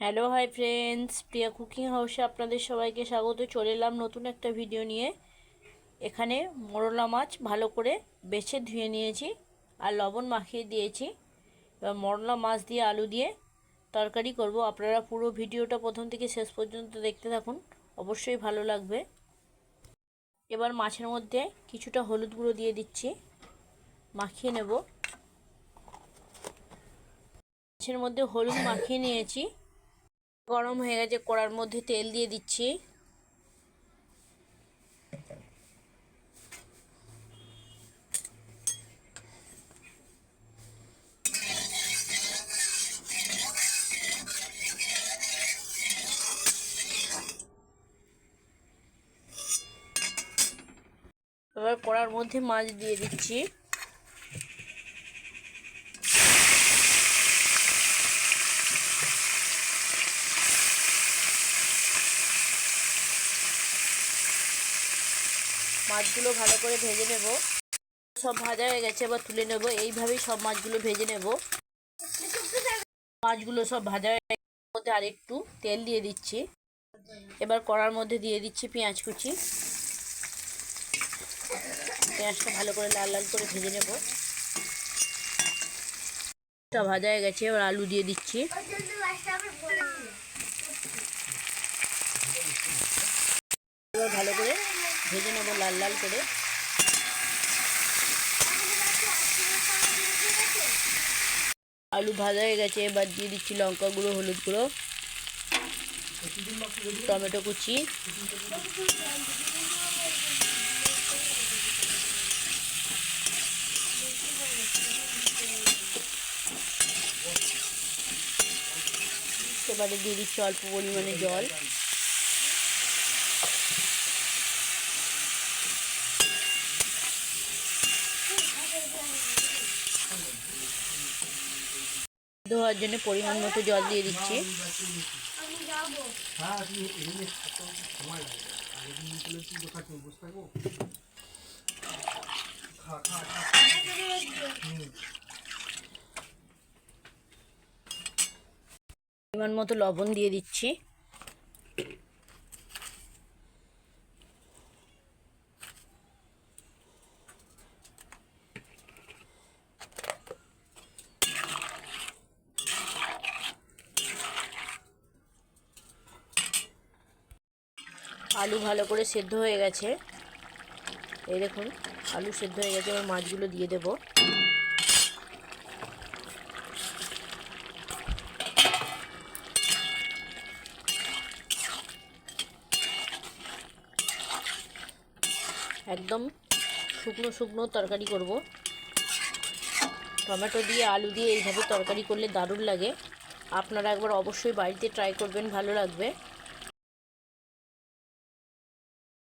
Hello hi friends Priya cooking হাউসে আপনাদের সবাইকে স্বাগত। চলে এলাম নতুন একটা ভিডিও নিয়ে। এখানে মোরলা মাছ ভালো করে বেছে ধুয়ে নিয়েছি আর লবণ মাখিয়ে দিয়েছি। এবার মোরলা মাছ দিয়ে আলু দিয়ে তরকারি করব। আপনারা পুরো ভিডিওটা প্রথম থেকে শেষ পর্যন্ত দেখতে থাকুন। অবশ্যই ভালো লাগবে। এবার মাছের মধ্যে কিছুটা হলুদ গুঁড়ো দিয়ে দিচ্ছি। মাখিয়ে নেব। মাছের মধ্যে হলুদ মাখিয়ে নিয়েছি। গরম হয়ে গেছে কড়ার মধ্যে তেল দিয়ে দিচ্ছি। এবার কড়ার মধ্যে মাছ দিয়ে দিচ্ছি। মাছগুলো ভালো করে ভেজে নেব। সব ভাজা হয়ে গেছে, এবার তুলে নেব। এইভাবেই সব মাছগুলো ভেজে নেব। মাছগুলো সব ভাজা হয়ে মধ্যে আর একটু তেল দিয়ে দিচ্ছি। এবার কড়ার মধ্যে দিয়ে দিচ্ছি পেঁয়াজ কুচি। পেঁয়াজটা ভালো করে লাল লাল করে ভেজে নেব। ভাজা হয়ে গেছে, এবার আলু দিয়ে দিচ্ছি এবার ভালো করে ভেজে নেব লাল লাল করে। আলু ভাজা হয়ে গেছে, এবার দিয়ে দিচ্ছি লঙ্কা গুঁড়ো, হলুদ গুঁড়ো, টমেটো কুচি। এবারে দিয়ে দিচ্ছি অল্প পরিমাণে জল। ধোয়ার জন্য পরিমাণ মতো জল দিয়ে দিচ্ছি। পরিমাণ মতো লবণ দিয়ে দিচ্ছি। আলু ভালো করে সেদ্ধ হয়ে গেছে। এই দেখুন, আলু সেদ্ধ হয়ে গেছে, এবার মাছগুলো দিয়ে দেব। একদম শুকনো শুকনো তরকারি করব। টমেটো দিয়ে আলু দিয়ে এইভাবে তরকারি করলে দারুণ লাগে। আপনারা একবার অবশ্যই বাড়িতে ট্রাই করবেন, ভালো লাগবে।